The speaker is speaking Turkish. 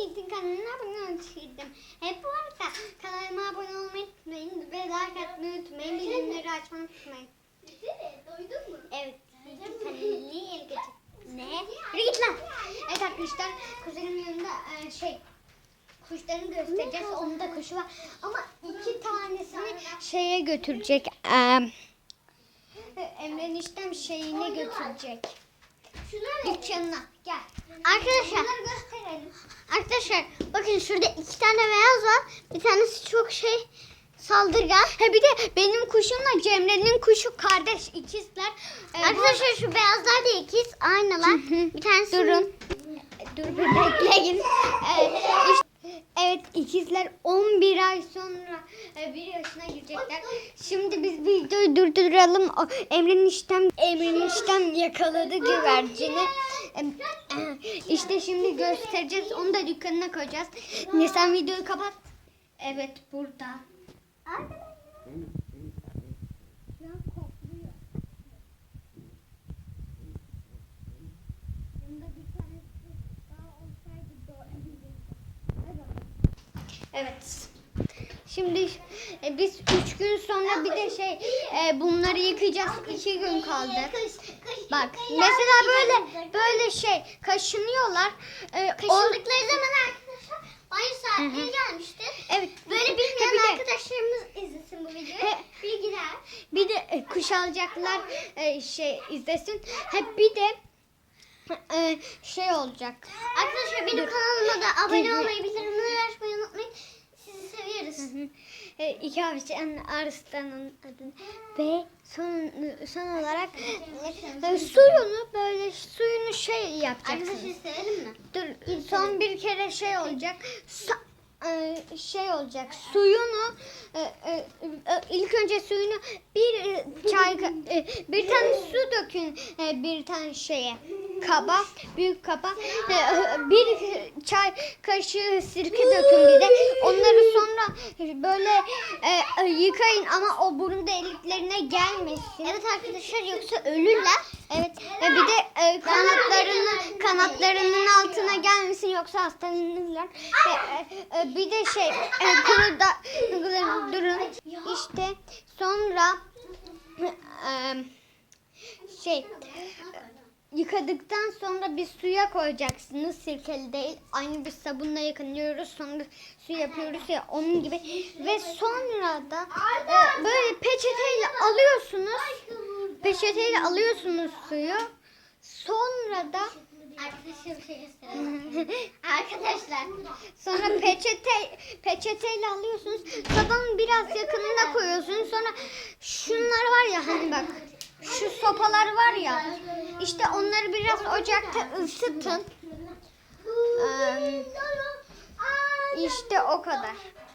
Bildiğin kanalına abone olmuştum. Hep bu arada kanalıma abone olmayı unutmayın ve like atmayı unutmayın. Bildirimleri açmayı unutmayın. Doydun mu? Evet. El geçir. Ne? Yürü git lan. Evet arkadaşlar kuzenimin yanında e, şey kuşlarını göstereceğiz. Onun da kuşu var. Ama iki tanesini şeye götürecek. E, Emre'nin işlem şeyine götürecek. Dükkanına. Gel. Arkadaşlar. Arkadaşlar bakın şurada iki tane beyaz var. Bir tanesi çok şey saldırgan. Ha bir de benim kuşumla Cemre'nin kuşu kardeş ikizler. Ee, Arkadaşlar şu beyazlar da ikiz aynılar. bir tanesi durun. Dur bir bekleyin. Evet, işte- evet ikizler 11 ay sonra e, bir yaşına girecekler. Şimdi biz videoyu durduralım. Emre'nin işten Emre'nin işten yakaladı güvercini. E, e, İşte şimdi göstereceğiz. Onu da dükkanına koyacağız. Nisan videoyu kapat. Evet burada. Şu Evet. Şimdi e, biz üç gün sonra bir de şey e, bunları yıkayacağız. iki gün kaldı. Bak mesela böyle böyle şey kaşınıyorlar. E, Kaşındıkları zaman arkadaşlar banyo saatleri gelmişti. Evet. Böyle bilmeyen de- arkadaşlarımız izlesin bu videoyu. Bilgiler. Bir de e, kuş alacaklar e, şey izlesin. Hep bir de e, şey olacak. Arkadaşlar benim kanalıma da abone olmayı, bildirimleri açmayı unutmayın. Sizi seviyoruz. E, iki avcının Arslan'ın adını ve son son olarak e, suyunu böyle suyunu şey yapacaksınız. Arkadaşlar sevelim mi? Dur son bir kere şey olacak. Sa- e, şey olacak. Suyunu e, e, e, ilk önce suyunu bir e, çay e, bir tane su dökün e, bir tane şeye kaba büyük kaba E, e, bir çay kaşığı sirke dökün bir de onları sonra böyle e, e, yıkayın ama o burun deliklerine gelmesin. Evet arkadaşlar yoksa ölürler. Evet ve bir de e, kanatlarının kanatlarının altına gelmesin yoksa hastalanırlar. E, e, e, bir de şey e, kuru da durun işte sonra e, şey yıkadıktan sonra bir suya koyacaksınız sirkeli değil aynı bir sabunla yıkanıyoruz sonra su yapıyoruz ya onun gibi ve sonra da e, böyle peçeteyle alıyorsunuz peçeteyle alıyorsunuz suyu. Sonra da şey. Arkadaşlar. sonra peçete peçeteyle alıyorsunuz. Tabanın biraz yakınına koyuyorsunuz. Sonra şunlar var ya hani bak şu sopalar var ya. işte onları biraz ocakta ısıtın. Ee, işte o kadar.